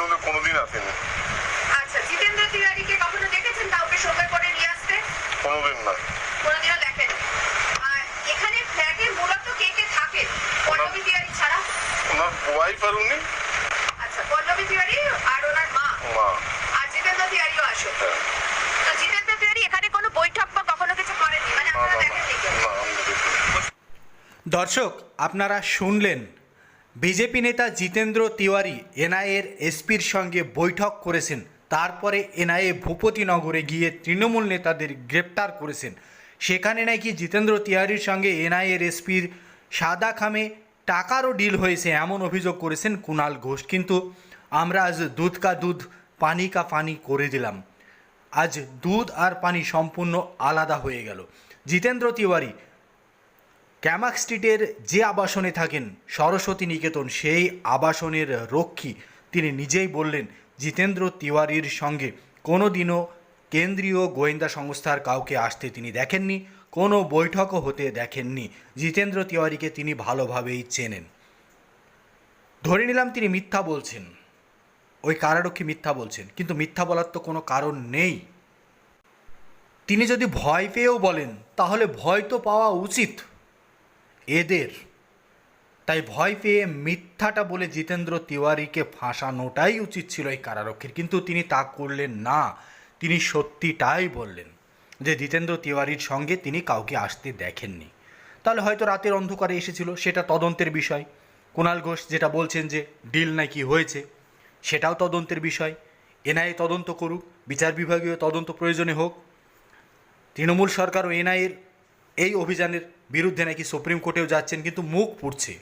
কোনোদিন আসেনি। আচ্ছা জিতেন্দ্র তিওয়ারিকে কখনো দেখেছেন? কাউকে সঙ্গে করে নিয়ে আসতে? কোনোদিন না। কোনোদিনও দেখেন আর এখানে ফ্ল্যাটে মূলত কে কে থাকেন? পল্লবী তিওয়ারি ছাড়া? ওনার ওয়াইফ আর উনি। আচ্ছা পল্লবী তিওয়ারি আর ওনার মা। মা। আর জিতেন্দ্র তিওয়ারিও আসে হ্যাঁ। তো জিতেন্দ্র তিওয়ারি এখানে কোনো বৈঠক বা কখনো কিছু করেননি? মানে আপনারা দেখেননি দর্শক আপনারা শুনলেন বিজেপি নেতা জিতেন্দ্র তিওয়ারি এনআইএর এসপির সঙ্গে বৈঠক করেছেন। তারপরে এনআইএ ভূপতিনগরে গিয়ে তৃণমূল নেতাদের গ্রেপ্তার করেছেন। সেখানে নাকি জিতেন্দ্র তিওয়ারির সঙ্গে এনআইএর এসপির সাদা খামে টাকারও ডিল হয়েছে এমন অভিযোগ করেছেন কুণাল ঘোষ। কিন্তু আমরা আজ দুধ কা দুধ, পানি কা পানি করে দিলাম। আজ দুধ আর পানি সম্পূর্ণ আলাদা হয়ে গেল। জিতেন্দ্র তিওয়ারি ক্যামাক স্ট্রিটের যে আবাসনে থাকেন সরস্বতী নিকেতন, সেই আবাসনের রক্ষী তিনি নিজেই বললেন, জিতেন্দ্র তিওয়ারির সঙ্গে কোনো দিনও কেন্দ্রীয় গোয়েন্দা সংস্থার কাউকে আসতে তিনি দেখেননি, কোনো বৈঠকও হতে দেখেননি। জিতেন্দ্র তিওয়ারিকে তিনি ভালোভাবেই চেনেন। ধরে নিলাম তিনি মিথ্যা বলছেন। ওই কারারক্ষী মিথ্যা বলছেন, কিন্তু মিথ্যা বলার তো কোনো কারণ নেই। তিনি যদি ভয় পেয়েও বলেন, তাহলে ভয় তো পাওয়া উচিত। এদের। তাই ভয় পেয়ে মিথ্যাটা বলে জিতেন্দ্র তিওয়ারিকে ফাঁসানোটাই উচিত ছিল এই কারারক্ষীর। কিন্তু তিনি তা করলেন না। তিনি সত্যিটাই বললেন যে জিতেন্দ্র তিওয়ারির সঙ্গে তিনি কাউকে আসতে দেখেননি। তাহলে হয়তো রাতের অন্ধকারে এসেছিল, সেটা তদন্তের বিষয়। কুণাল ঘোষ যেটা বলছেন যে ডিল নাকি হয়েছে, সেটাও তদন্তের বিষয়। এনআইএ তদন্ত করুক, বিচার বিভাগীয় তদন্ত প্রয়োজনে হোক। তৃণমূল সরকার ও এনআইএর এই অভিযানের বিরুদ্ধে নাকি সুপ্রিম কোর্টেও যাচ্ছেন কিন্তু মুখ পুড়ছে।